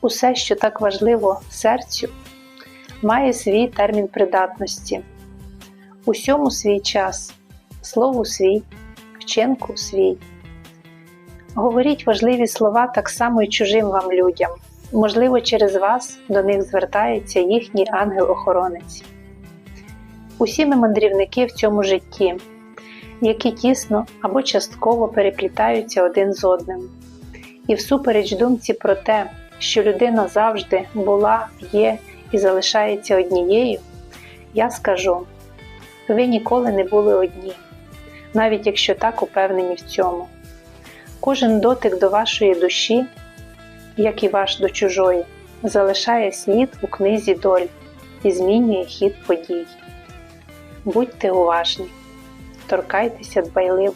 Усе, що так важливо серцю, має свій термін придатності, усьому свій час, слову свій, вчинку свій. Говоріть важливі слова так само й чужим вам людям. Можливо, через вас до них звертається їхній ангел-охоронець. Усі ми мандрівники в цьому житті, які тісно або частково переплітаються один з одним. І всупереч думці про те, що людина завжди була, є і залишається однією, я скажу: ви ніколи не були одні, навіть якщо так упевнені в цьому. Кожен дотик до вашої душі, як і ваш до чужої, залишає слід у книзі доль і змінює хід подій. Будьте уважні, торкайтеся дбайливо.